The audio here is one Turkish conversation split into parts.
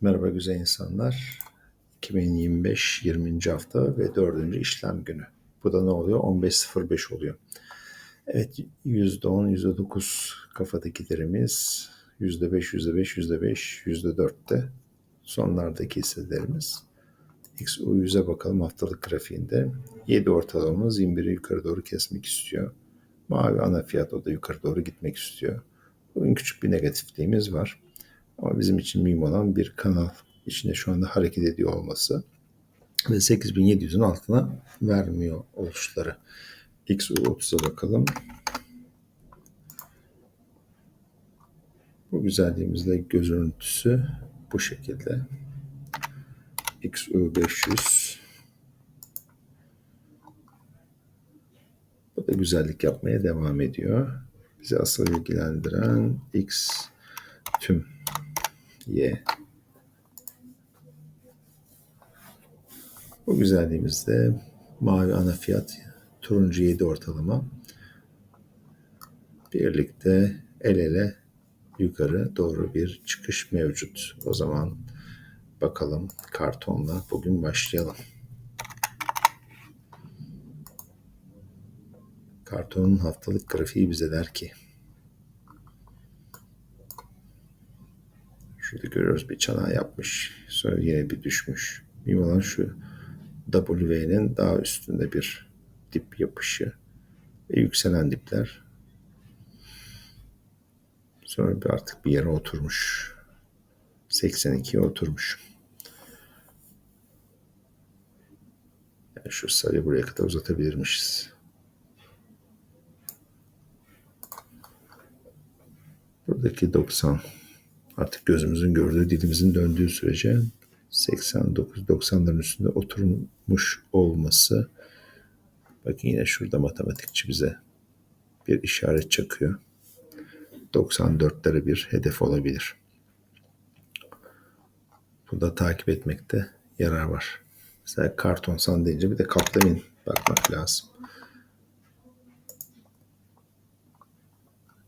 Merhaba güzel insanlar. 2025 20. hafta ve 4. işlem günü. Bu da ne oluyor? 15.05 oluyor. Evet %10, %9 kafadakilerimiz, %5, %5, %5, %4'te sonlardaki hisselerimiz. XU100'e bakalım haftalık grafiğinde. 7 ortalamamız 21'i yukarı doğru kesmek istiyor. Mavi ana fiyat o da yukarı doğru gitmek istiyor. Bugün küçük bir negatifliğimiz var. Ama bizim için mühim olan bir kanal içinde şu anda hareket ediyor olması ve 8700'ün altına vermiyor oluşları. XU30'a bakalım. Bu güzelliğimizde görüntüsü bu şekilde. XU500 Bu da güzellik yapmaya devam ediyor. Bizi asıl ilgilendiren X tüm Y. Bu güzelliğimizde mavi ana fiyat, turuncu 7 ortalama. Birlikte el ele yukarı doğru bir çıkış mevcut. O zaman bakalım kartonla bugün başlayalım. Kartonun haftalık grafiği bize der ki Şurada görüyoruz bir çanağı yapmış. Sonra yine bir düşmüş. Mühim olan şu W'nin daha üstünde bir dip yapışı ve yükselen dipler. Sonra bir artık bir yere oturmuş. 82'ye oturmuş. Yani şu sayı buraya kadar uzatabilirmişiz. Buradaki 90 artık gözümüzün gördüğü, dilimizin döndüğü sürece 89-90'ların üstünde oturmuş olması bakın yine şurada matematikçi bize bir işaret çakıyor. 94'lere bir hedef olabilir. Bunu da takip etmekte yarar var. Mesela karton san bir de kaplamin bakmak lazım.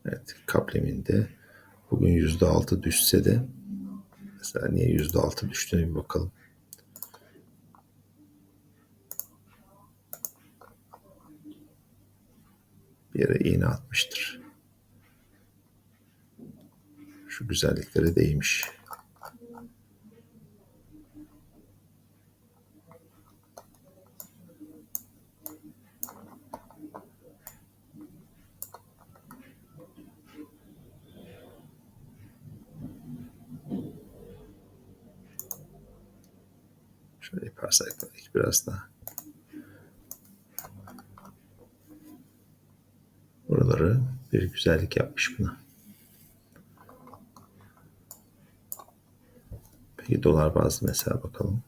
Evet, kapleminde bugün yüzde altı düşse de mesela niye yüzde altı düştüğüne bir bakalım. Bir yere iğne atmıştır. Şu güzelliklere değmiş. Biraz daha. Buraları bir güzellik yapmış buna. Peki dolar bazlı mesela bakalım.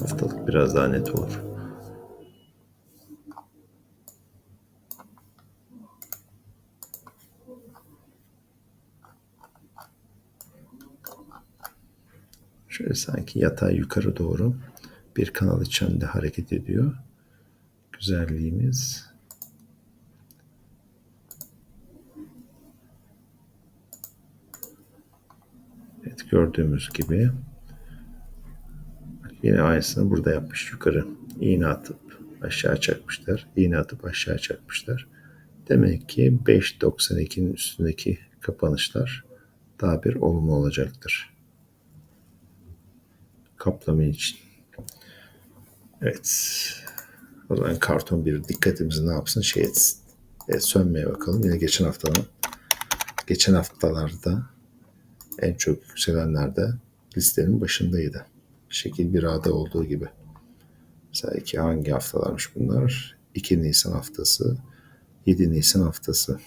Haftalık biraz daha net olur. Şöyle sanki yatay yukarı doğru bir kanal içinde hareket ediyor. Güzelliğimiz Evet gördüğümüz gibi yine aynısını burada yapmış yukarı. iğne atıp aşağı çakmışlar. İğne atıp aşağı çakmışlar. Demek ki 5.92'nin üstündeki kapanışlar daha bir olumlu olacaktır. Kaplama için. Evet. O zaman karton bir dikkatimizi ne yapsın şey etsin. Evet, sönmeye bakalım. Yine geçen haftanın geçen haftalarda en çok yükselenlerde listenin başındaydı. Şekil bir A'da olduğu gibi. Mesela iki hangi haftalarmış bunlar? 2 Nisan haftası, 7 Nisan haftası.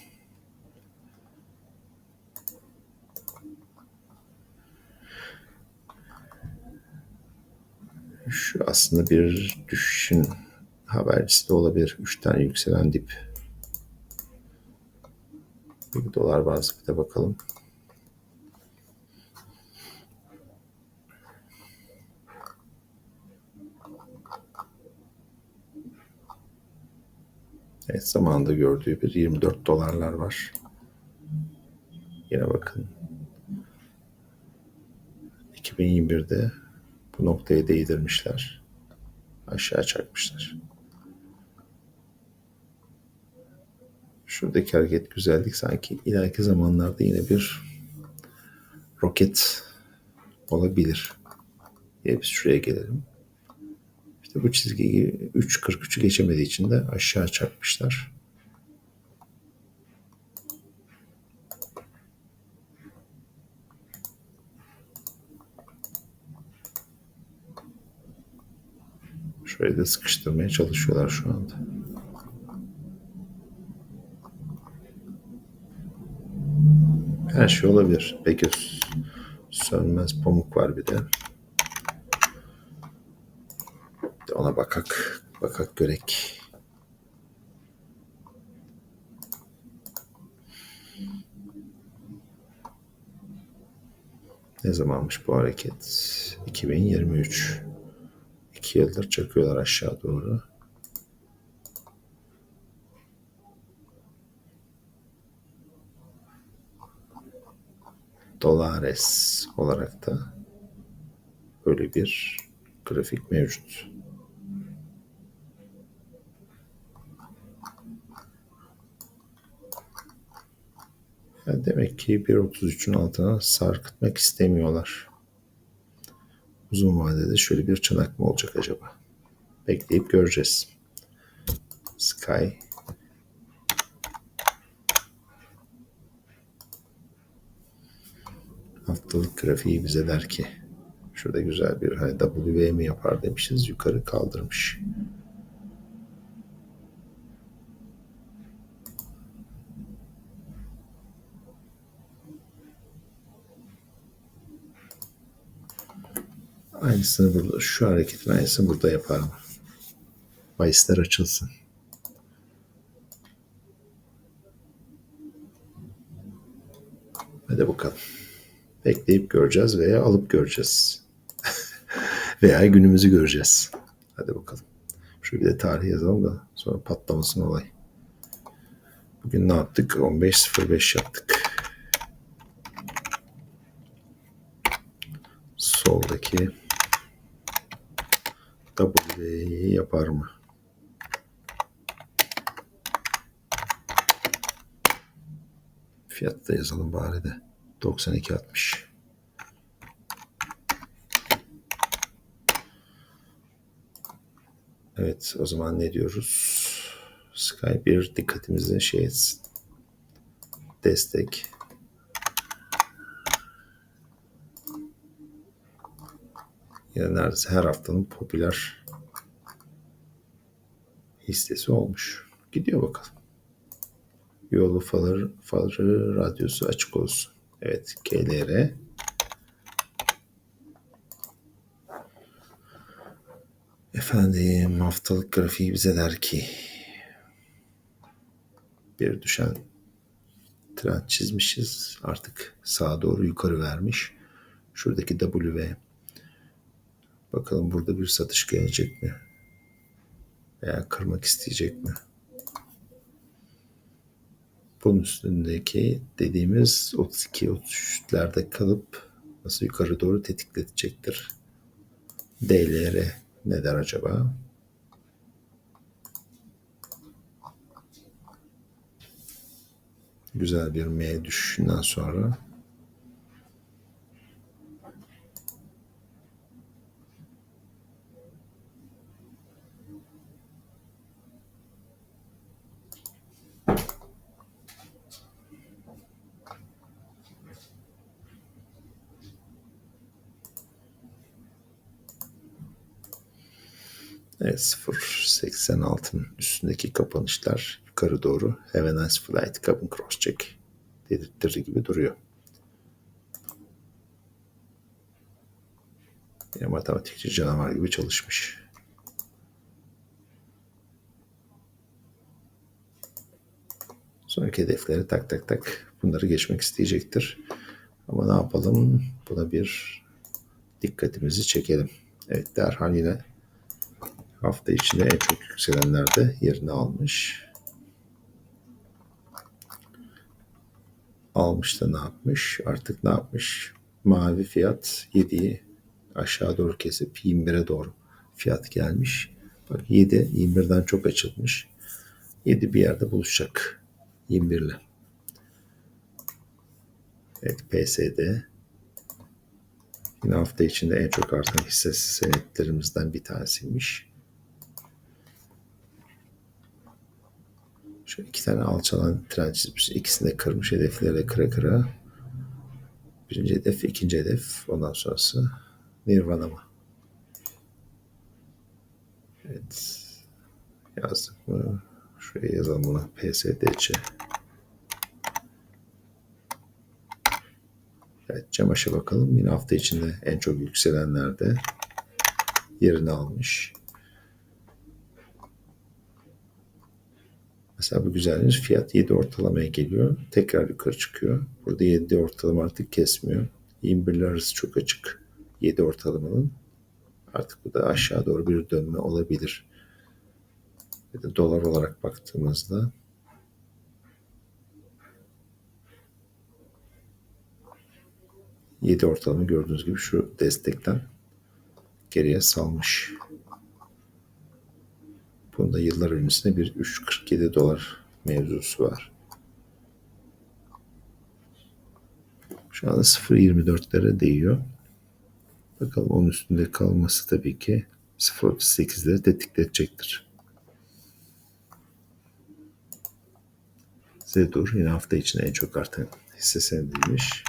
Şu aslında bir düşüşün habercisi de olabilir. 3 tane yükselen dip. Bir dolar bazlı bir de bakalım. Evet zamanında gördüğü bir 24 dolarlar var. Yine bakın 2021'de bu noktaya değdirmişler. Aşağı çakmışlar. Şuradaki hareket güzellik sanki ileriki zamanlarda yine bir roket olabilir. Biz şuraya gelelim. İşte bu çizgiyi 3.43'ü geçemediği için de aşağı çarpmışlar. Şurayı da sıkıştırmaya çalışıyorlar şu anda. Her şey olabilir. Peki sönmez pamuk var bir de. De ona bakak, bakak görek. Ne zamanmış bu hareket? 2023. İki yıldır çakıyorlar aşağı doğru. Dolares olarak da böyle bir grafik mevcut. Yani demek ki 1.33'ün altına sarkıtmak istemiyorlar. Uzun vadede şöyle bir çanak mı olacak acaba? Bekleyip göreceğiz. Sky haftalık grafiği bize der ki şurada güzel bir hani W mi yapar demişiz yukarı kaldırmış. Aynısını burada, şu hareketin aynısını burada yaparım. Bahisler açılsın. Hadi bakalım. Bekleyip göreceğiz veya alıp göreceğiz. veya günümüzü göreceğiz. Hadi bakalım. Şöyle bir de tarih yazalım da sonra patlamasın olay. Bugün ne yaptık? 15.05 yaptık. Soldaki W'yi yapar mı? Fiyatı da yazalım bari de. 92.60. Evet o zaman ne diyoruz? Sky bir dikkatimizi şey etsin. Destek. Yine neredeyse her haftanın popüler hissesi olmuş. Gidiyor bakalım. Yolu farı, farı radyosu açık olsun. Evet KLR. Efendim haftalık grafiği bize der ki bir düşen trend çizmişiz. Artık sağa doğru yukarı vermiş. Şuradaki W bakalım burada bir satış gelecek mi? Veya kırmak isteyecek mi? Bunun üstündeki dediğimiz 32-33'lerde kalıp nasıl yukarı doğru tetikletecektir? DLR ne der acaba? Güzel bir M düşüşünden sonra Evet 0.86'ın üstündeki kapanışlar yukarı doğru have a nice flight cabin cross check dedirttirir gibi duruyor. Yine matematikçi canavar gibi çalışmış. Sonraki hedefleri tak tak tak bunları geçmek isteyecektir. Ama ne yapalım? Buna bir dikkatimizi çekelim. Evet derhal yine hafta içinde en çok yükselenler de yerini almış. Almış da ne yapmış? Artık ne yapmış? Mavi fiyat 7'yi aşağı doğru kesip 21'e doğru fiyat gelmiş. Bak 7 21'den çok açılmış. 7 bir yerde buluşacak 21 ile. Evet PSD yine hafta içinde en çok artan hissesi senetlerimizden bir tanesiymiş. Şu iki tane alçalan trend çizmiş. İkisini de kırmış hedeflerle kıra kıra. Birinci hedef, ikinci hedef. Ondan sonrası Nirvana mı? Evet. Yazdık mı? Şuraya yazalım buna. PSDC. Evet Cemaş'a bakalım. Yine hafta içinde en çok yükselenlerde yerini almış. Mesela bu güzelmiş. Fiyat 7 ortalamaya geliyor. Tekrar yukarı çıkıyor. Burada 7 ortalama artık kesmiyor. 21 arası çok açık. 7 ortalamanın. Artık bu da aşağı doğru bir dönme olabilir. Bir de dolar olarak baktığımızda yedi ortalama gördüğünüz gibi şu destekten geriye salmış. Bunda yıllar öncesinde bir 3.47 dolar mevzusu var. Şu anda 0.24'lere değiyor. Bakalım onun üstünde kalması tabii ki 0.38'leri tetikletecektir. Zedur yine hafta içinde en çok artan hisse senediymiş.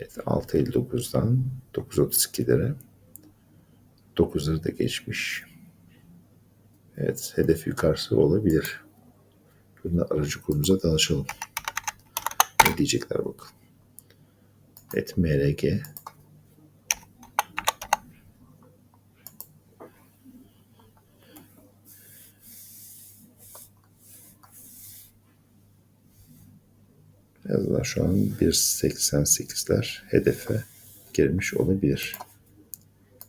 Evet 6.59'dan 9.32'lere 9'ları da geçmiş. Evet hedef yukarısı olabilir. Burada aracı kurumuza danışalım. Ne diyecekler bakalım. Evet MRG Yazılar şu an 1.88'ler hedefe girmiş olabilir.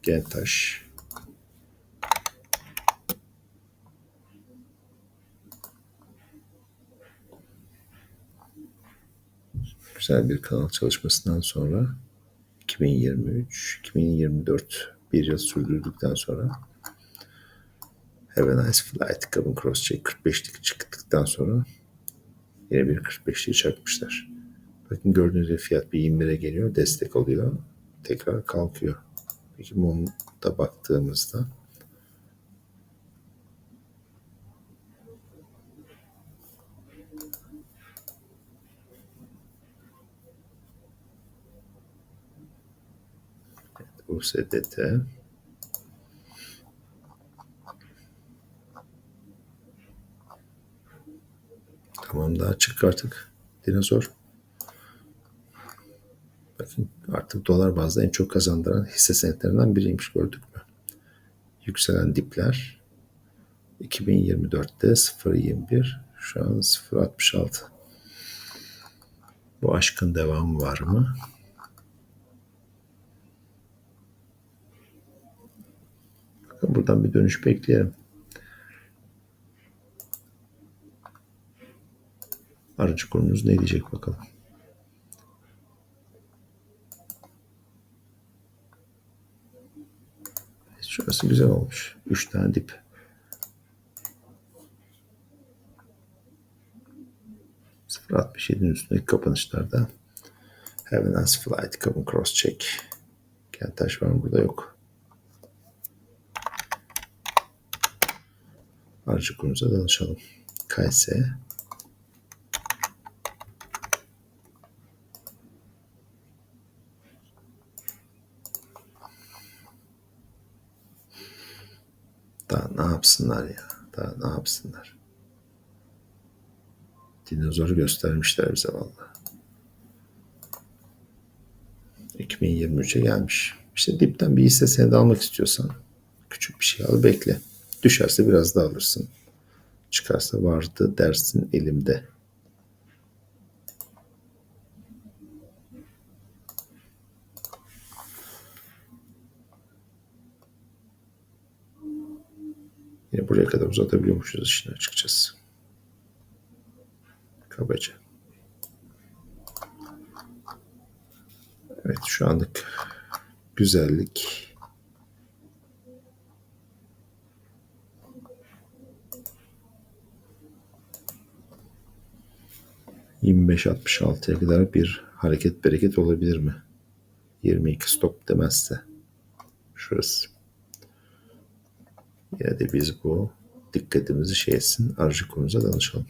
Gentaş. Güzel bir kanal çalışmasından sonra 2023-2024 bir yıl sürdürdükten sonra Have a nice flight. Cabin cross check 45'lik çıktıktan sonra Yine bir 45'liği çakmışlar. Bakın gördüğünüz gibi fiyat bir 21'e geliyor. Destek oluyor. Tekrar kalkıyor. Peki mumda baktığımızda USDT Tamam daha çık artık. Dinozor. Bakın artık dolar bazda en çok kazandıran hisse senetlerinden biriymiş gördük mü? Yükselen dipler 2024'te 0.21 şu an 0.66 bu aşkın devamı var mı? Buradan bir dönüş bekleyelim. Aracı kurumumuz ne diyecek bakalım. Şurası güzel olmuş. Üç tane dip. Sıfır 67'nin üstündeki kapanışlarda Have a nice flight. Come cross check. Kentaş var mı? Burada yok. Aracı kurumuza danışalım. Kayse Daha ne yapsınlar ya? Daha ne yapsınlar? Dinozoru göstermişler bize valla. 2023'e gelmiş. İşte dipten bir hisse senedi almak istiyorsan küçük bir şey al bekle. Düşerse biraz daha alırsın. Çıkarsa vardı dersin elimde. Kadar uzatabiliyormuşuz işini açıkçası. Kabaca. Evet şu anlık güzellik. ...25-66'ya kadar bir hareket bereket olabilir mi? 22 stop demezse. Şurası. Yine de biz bu dikkatimizi şey etsin. Aracı kurumuza danışalım.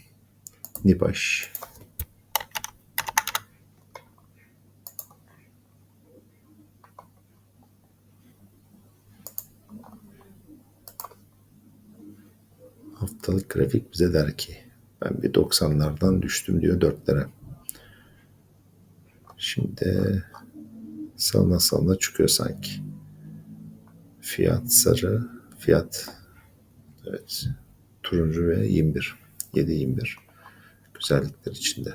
Nibaş. Haftalık grafik bize der ki ben bir 90'lardan düştüm diyor 4'lere. Şimdi salına salına çıkıyor sanki. Fiyat sarı, fiyat evet turuncu ve 21. 7-21 güzellikler içinde.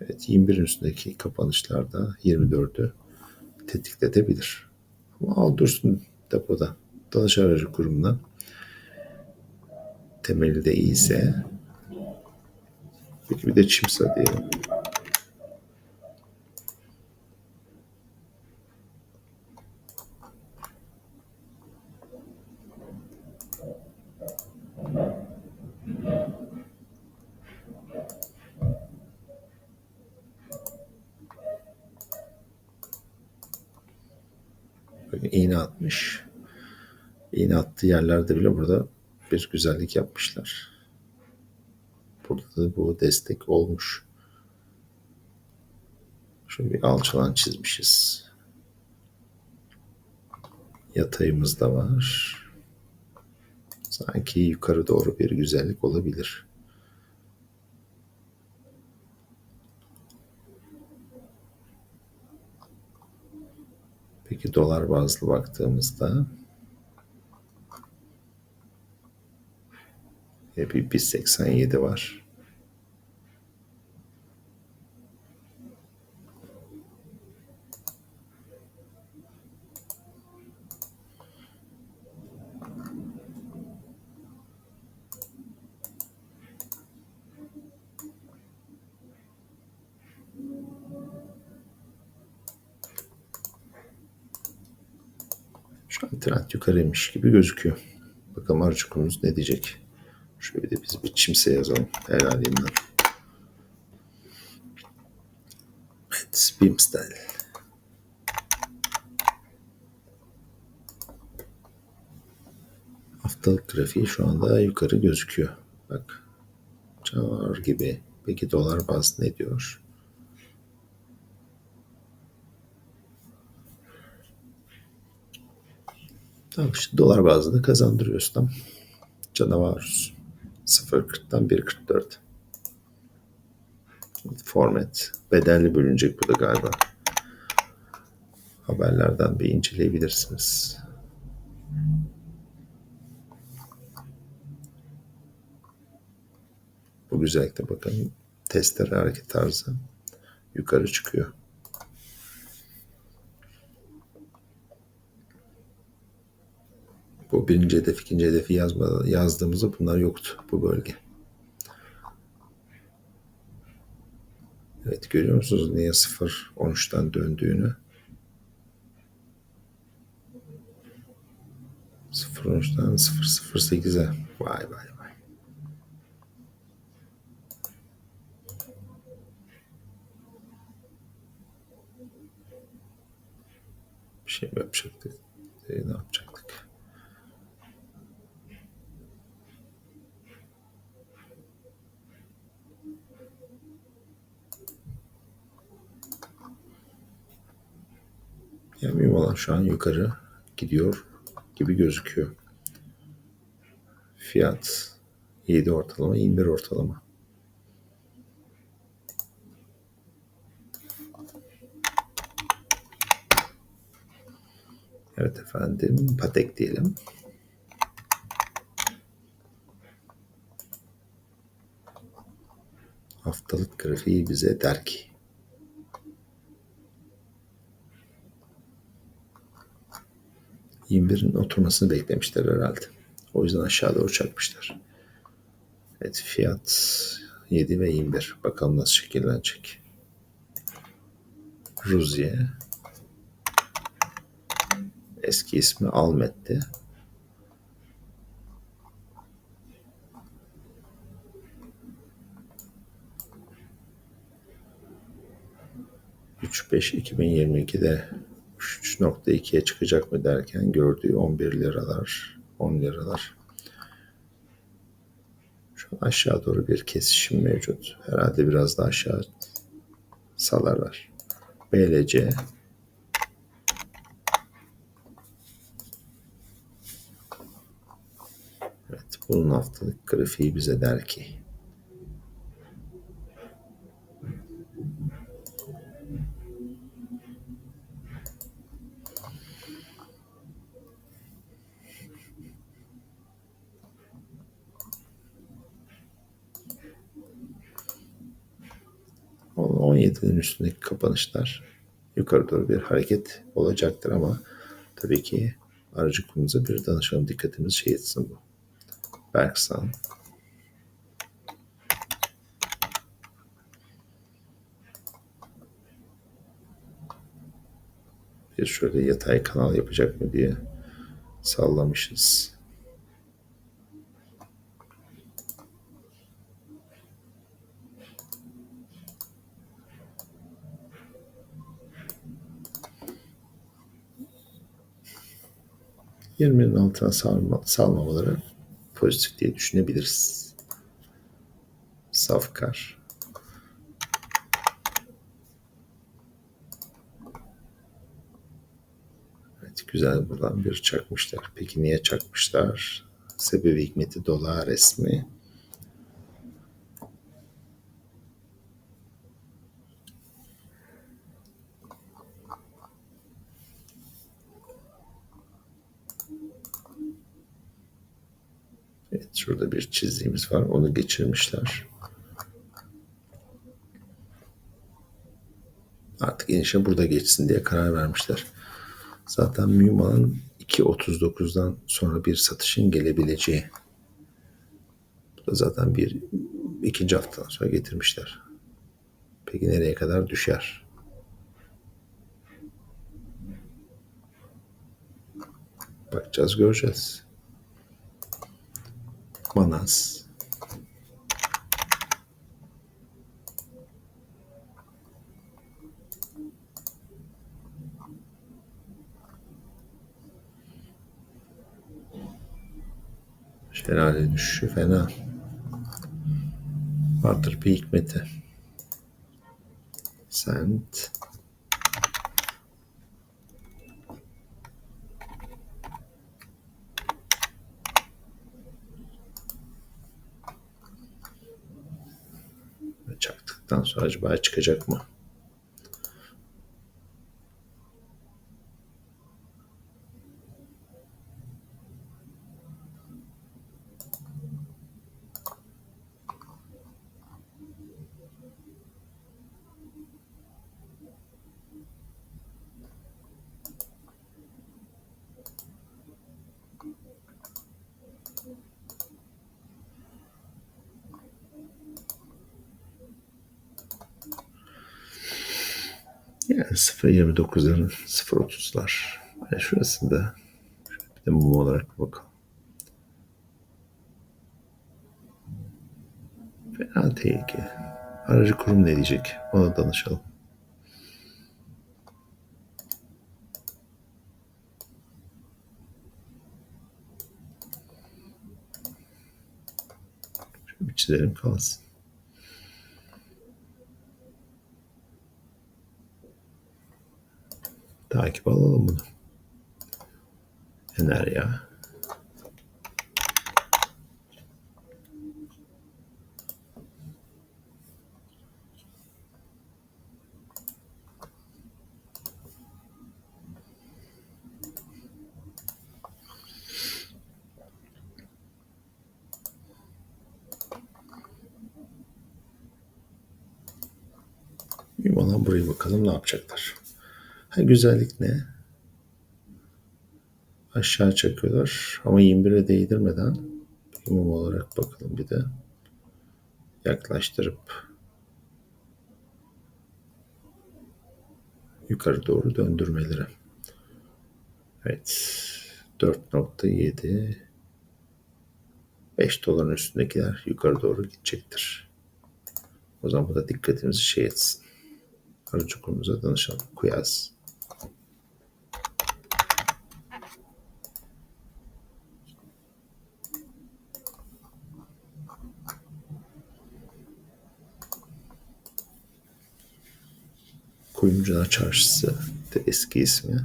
Evet 21'in üstündeki kapanışlarda 24'ü tetikletebilir. Ama al dursun depoda. Dalış aracı kurumuna temeli de iyiyse peki bir de çimsa diyelim. Böyle iğne atmış. İğne attığı yerlerde bile burada bir güzellik yapmışlar. Burada da bu destek olmuş. Şöyle bir alçalan çizmişiz. Yatayımız da var. Sanki yukarı doğru bir güzellik olabilir. Peki dolar bazlı baktığımızda bir 1.87 var. Şu an trend yukarıymış gibi gözüküyor. Bakalım aracı kurumuz ne diyecek. Şöyle biz bir çimse yazalım. Helalimden. Evet, Beamstyle. Haftalık grafiği şu anda yukarı gözüküyor. Bak. Çağır gibi. Peki dolar baz ne diyor? Tamam işte dolar bazında kazandırıyorsun tam. Canavar. 0.40'dan 1.44. Format. Bedelli bölünecek bu da galiba. Haberlerden bir inceleyebilirsiniz. Bu güzellikte bakın testere hareket tarzı yukarı çıkıyor. Bu birinci hedef, ikinci hedefi yazma, yazdığımızda bunlar yoktu bu bölge. Evet görüyor musunuz niye 0-13'ten döndüğünü? 0-13'ten 0-0-8'e. Vay vay vay. Bir şey mi yapacaktık? E, ne yapacaktık? Yani mühim olan şu an yukarı gidiyor gibi gözüküyor. Fiyat 7 ortalama, 21 ortalama. Evet efendim, Patek diyelim. Haftalık grafiği bize der ki 21'in oturmasını beklemişler herhalde. O yüzden aşağı doğru çakmışlar. Evet fiyat 7 ve 21. Bakalım nasıl şekillenecek. Ruziye. Eski ismi Almet'ti. Üç beş 2022'de 3.2'ye çıkacak mı derken gördüğü 11 liralar, 10 liralar. Şu aşağı doğru bir kesişim mevcut. Herhalde biraz daha aşağı salarlar. BLC Evet, bunun haftalık grafiği bize der ki On- 17'nin üstündeki kapanışlar yukarı doğru bir hareket olacaktır ama tabii ki aracı kurumuza bir danışalım dikkatimizi şey etsin bu. Berksan. Bir şöyle yatay kanal yapacak mı diye sallamışız. Yirminin altına salma, salmamaları pozitif diye düşünebiliriz. Safkar. Evet, güzel buradan bir çakmışlar. Peki niye çakmışlar? Sebebi hikmeti dolar resmi. Evet, şurada bir çizdiğimiz var. Onu geçirmişler. Artık inişe burada geçsin diye karar vermişler. Zaten Müman'ın 2.39'dan sonra bir satışın gelebileceği. Bu da zaten bir ikinci haftadan sonra getirmişler. Peki nereye kadar düşer? Bakacağız, göreceğiz. Manas. Şelale düşüşü fena. Vardır bir hikmeti. Sent. Çaktıktan sonra acaba çıkacak mı? Yani 0.29'ların 0.30'lar. Yani şurasında bir de mum olarak bakalım. Fena değil ki. Aracı kurum ne diyecek? Ona danışalım. Şöyle bir çizelim kalsın. Takip alalım bunu. Enerya. Bir bana buraya bakalım ne yapacaklar. Ha, güzellik ne? aşağı çakıyorlar ama 21'e değdirmeden mum olarak bakalım bir de yaklaştırıp yukarı doğru döndürmeleri. Evet. 4.7 5 doların üstündekiler yukarı doğru gidecektir. O zaman bu da dikkatimizi şey etsin. Aracı kurumuza danışalım. Kuyaz. Kuyumcular Çarşısı da eski ismi.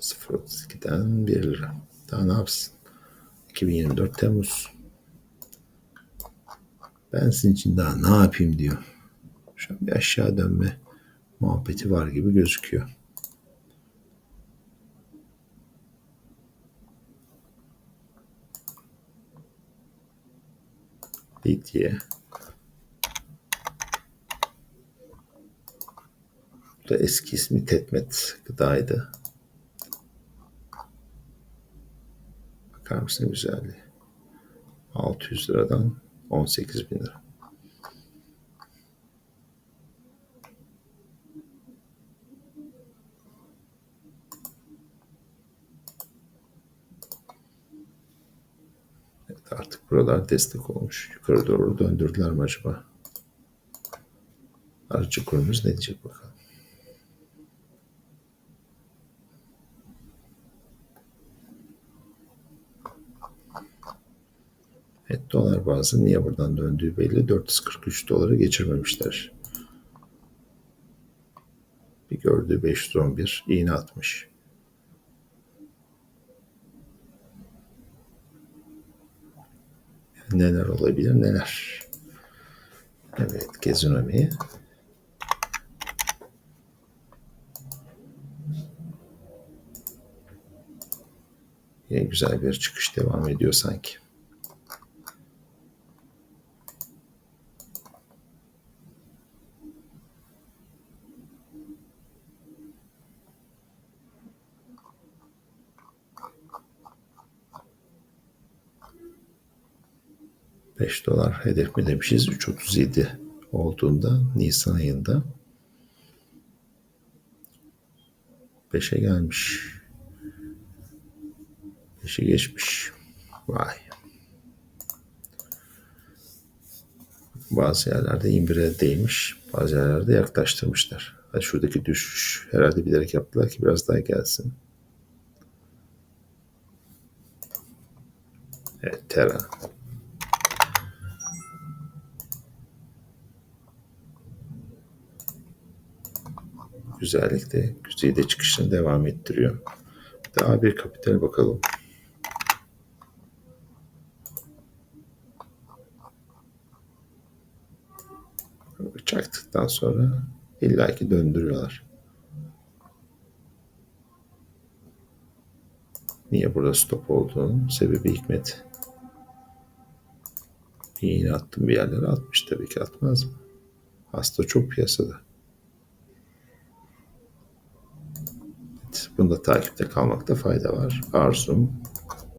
Sıfır otuz ikiden bir lira. Daha ne yapsın? 2024 Temmuz. Ben sizin için daha ne yapayım diyor. Şu an bir aşağı dönme muhabbeti var gibi gözüküyor. Lidye. Bu da eski ismi Tetmet gıdaydı. Bakar mısın güzelliği? 600 liradan 18 bin lira. Evet, artık buralar destek olmuş. Yukarı doğru döndürdüler mi acaba? Aracı kurumuz ne diyecek bakalım. Evet dolar bazı niye buradan döndüğü belli. 443 doları geçirmemişler. Bir gördüğü 511 iğne atmış. Neler olabilir neler. Evet gezinomi. Yine güzel bir çıkış devam ediyor sanki. Beş dolar hedef mi demişiz? 3.37 olduğunda Nisan ayında 5'e gelmiş. 5'i geçmiş. Vay. Bazı yerlerde 21'e değmiş. Bazı yerlerde yaklaştırmışlar. Hadi şuradaki düşüş herhalde bilerek yaptılar ki biraz daha gelsin. Evet Terra. Güzellikte güzide çıkışını devam ettiriyor. Daha bir kapital bakalım. Çaktıktan sonra illaki döndürüyorlar. Niye burada stop olduğunun sebebi hikmet. İğne attım bir yerlere atmış tabii ki atmaz mı? Hasta çok piyasada. Evet, bunda takipte kalmakta fayda var. Arzum